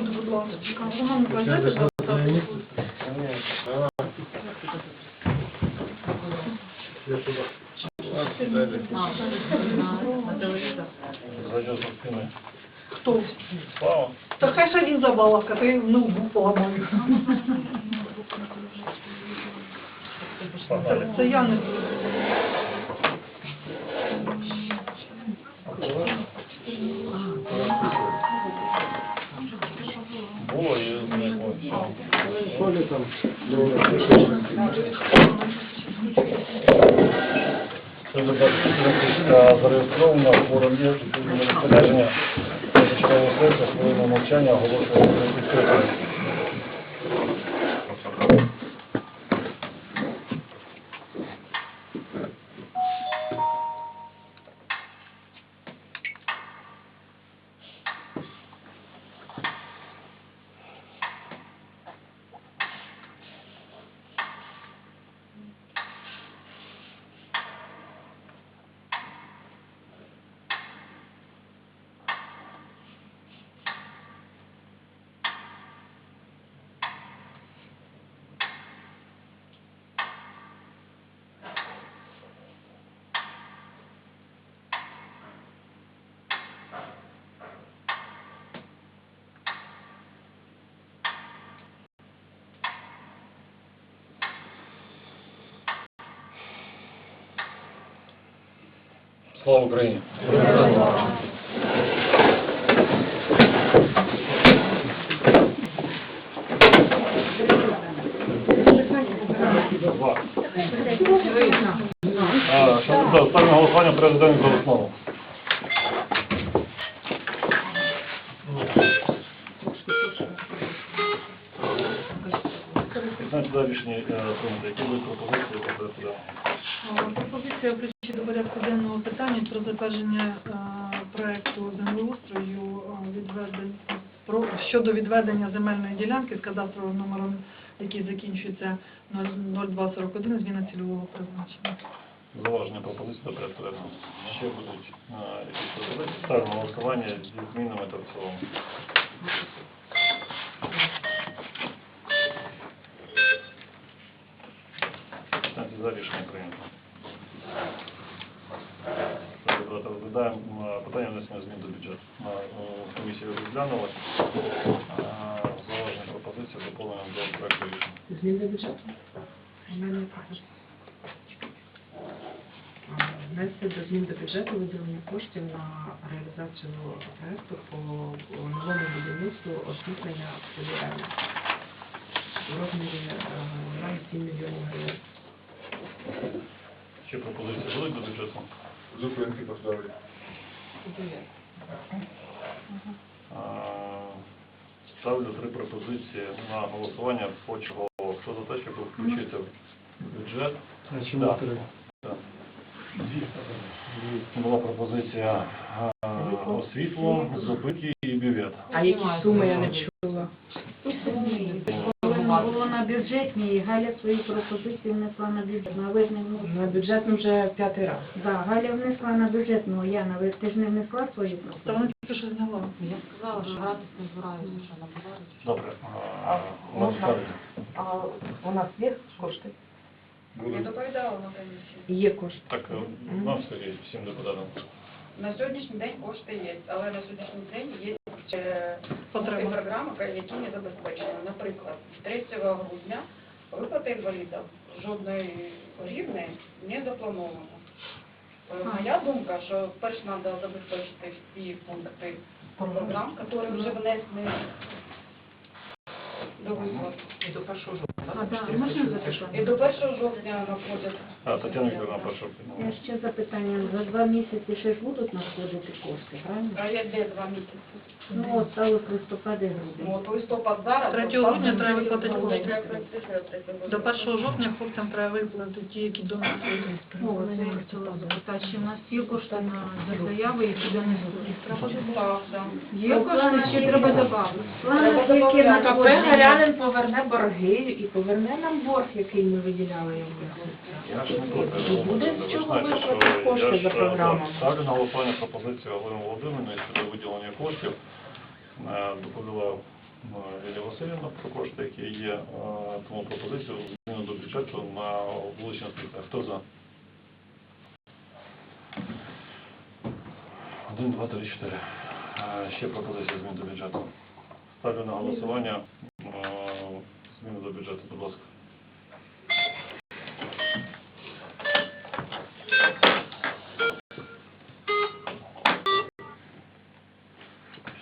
Дозвольте, будь ласка. Шановні пойдете до? Хто? Та хай ще він забалавка, ти ноутбук поламаю. Це, це я не буду. Зареєстровано в форумі розпорядження зачитання сесії, хвилина мовчання оголошується відкритою. Слава Україні! На голосування президент за основу. Знаєте, за рішення прийнято. Які будуть пропозиції Е, Пропозиція включити до порядку денного питання про затвердження е, проекту землеустрою е, відведення про щодо відведення земельної ділянки з кадастровим номером, який закінчується 0241, зміна цільового призначення. Зауваження пропозиції до порядку денного. Ще будуть якісь пропозиції. Ставлю голосування зі змінами та в цілому. За рішення прийнято. Розглядаємо е, питання внесення змін до бюджету. Е, комісії розглянули. Е, пропозиції доповнення до проекту рішення. Змін до бюджету? Мене також. Внести до змін до бюджету виділення коштів на реалізацію проекту по новому будівництву освітлення у розмірі на 7 мільйонів гривень. Ще пропозиції будуть до бюджету? зупинки поставлю. Ставлю три пропозиції на голосування почергово. Хто за те, щоб включити в бюджет? А чому Да. три? Так. Була пропозиція а, освітло, зупинки і бювет. А які суми я не чула? Коли було на бюджетній, Галя свої пропозиції внесла на бюджетну, а ви ж не вносили. На бюджетну вже п'ятий раз. Да, Галя внесла на бюджетну, Яна, ви ти ж не внесла свої Та пропозиції? вона тільки що зняла. Я сказала, що гратись не збираюся, що набираюся. Добре. А, А, можна? скажете. А у нас є кошти? Буде. доповідала на комісії. Є кошти. Так, е, у нас є всім депутатам. На сьогоднішній день кошти є, але на сьогоднішній день є е, Потреба. пункти програми, які не забезпечені. Наприклад, 3 грудня виплати інвалідів жодної рівни не заплановано. Е, Моя думка, що перш треба забезпечити всі пункти програм, які вже внесені до виплат. І до першого А, да, можна запитати? І до 1 жовтня надходять. А, Тетяна Вікторовна, прошу. Я ще запитання. За два місяці ще ж будуть надходити кошти, правильно? А є де два місяці? Ну, от стали листопад і грудень. Ну, от листопад зараз. 3 грудня треба виплатити кошти. До 1 жовтня хлопцям треба виплатити ті, які до нас. Ну, от я хотіла запитати, чи в нас є кошти на за заяви, які до нас. Є кошти, чи треба додати? Плани, які добавляти. КП. Гарянин поверне борги і поверне нам борг, який ми виділяли йому. І буде з чого знаєте, кошти за е, програмами. Ставлю на голосування пропозицію Галини Володимирівни щодо виділення коштів. Е, Доповіла Лілія Васильівна про кошти, які є. Е, Тому пропозицію зміну до бюджету на вуличне освітлення. Хто за? Один, два, три, чотири. Е, Ще пропозиція змін до бюджету. Ставлю на голосування е, зміни до бюджету, будь ласка.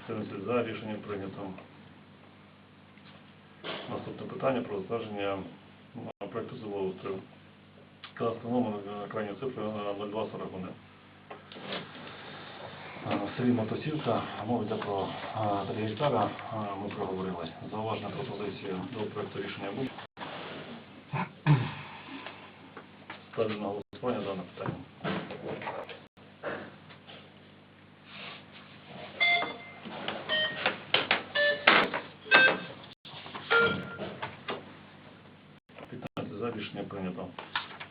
Чотирнадцять за, рішення прийнято. Наступне питання про затвердження е, проекту землеустрою. Кадастровий номер крайньої цифри е, 0241. Е, В селі Мотосівка, мова йде про е, 3 гектара, ми проговорили. Зауважена пропозиція до проекту рішення буде. Ставлю на голосування дане питання. рішення прийнято.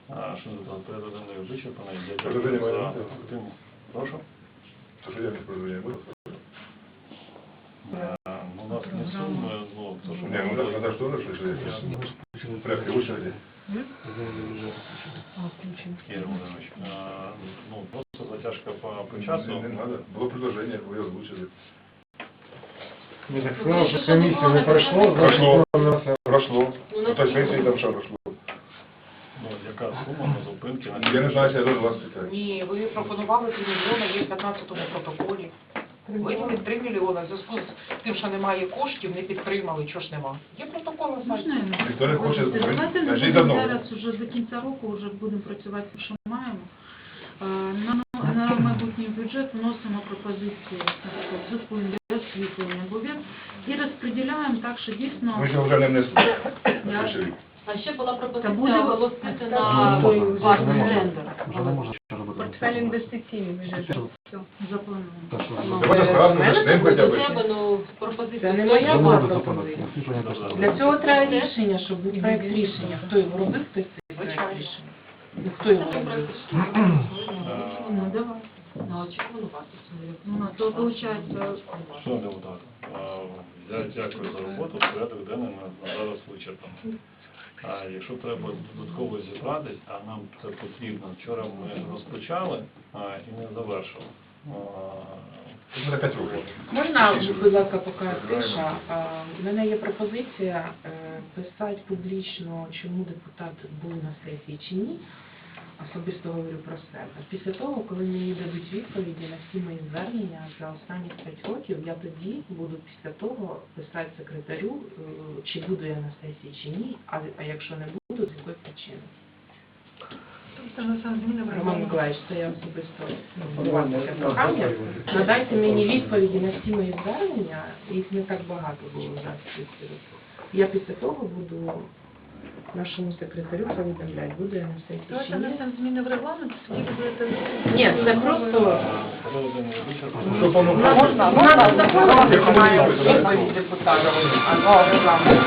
А, Що за порядок денний вичерпаний? Я дякую Предложення за маєте? активність. Прошу. То, что я не предложение было. Е, ну, У нас не суми, ну, то, що Не, ну да, надо что, что же в порядке очереди. Ігор Володимирович, е, ну, просто затяжка по, по Не, часу. не надо. Было предложение, вы озвучили. Ми так сказали, що комісію не пройшло, Прошло. значить, Прошло. Ну, то есть, сессии там что прошло? Яка сума на зупинки на Я не знаю, я должен вас питать. Ні, ви пропонували 3 мільйони, є в 15-му протоколі. Ви не 3 мільйони, в зв'язку з тим, що немає коштів, не підтримали, чого ж нема. Є протокол на сайті. Ніхто не хоче Давайте не Кажіть давно. зараз уже до кінця року вже будемо працювати, що маємо. Е, На, на майбутній бюджет вносимо пропозиції в зв'язку з освітленням бюджет і розподіляємо так, що дійсно Мы же уже не внесли. Я-. А ще була Та буде- пропозиція оголосити на можна, вартий тендер. Вже. Портфель інвестиційний, між іншим. все заплановано. Що, Ну, е, ну, пропозиція. Не моя пропозиція. Для цього треба рішення, щоб був проект рішення. Хто його робив, хтось цей проект рішення. Ну, хто його робив? просто Ну, давай. Ну, вартість? Ну, то виходить, Шановні депутати, е, я дякую за роботу, порядок денний на, на зараз вичерпаний. А якщо треба додатково зібратись, а нам це потрібно, вчора ми розпочали а, і не завершили. А, на 5 рублей. Можна, будь ласка, поки тиша. У мене є пропозиція е, писати публічно, чому депутат був на сесії чи ні. Особисто говорю про себе. Після того, коли мені дадуть відповіді на всі мої звернення за останні 5 років, я тоді буду після того писати секретарю, е, чи буду я на сесії чи ні, а, а якщо не буду, з якої причини. Тобто на сам зміни Роман. Миколаївич, це я особисто формував таке прохання. Надайте мені відповіді на всі мої звернення, їх не так багато було за ці роки. Я після того буду нашому секретарю повідомляти, буду я на сесії чи Давайте ні. внесемо зміни в регламент, тоді ви будете... Ні, це просто можна, можна законом має відповідь депутата, а не регламент.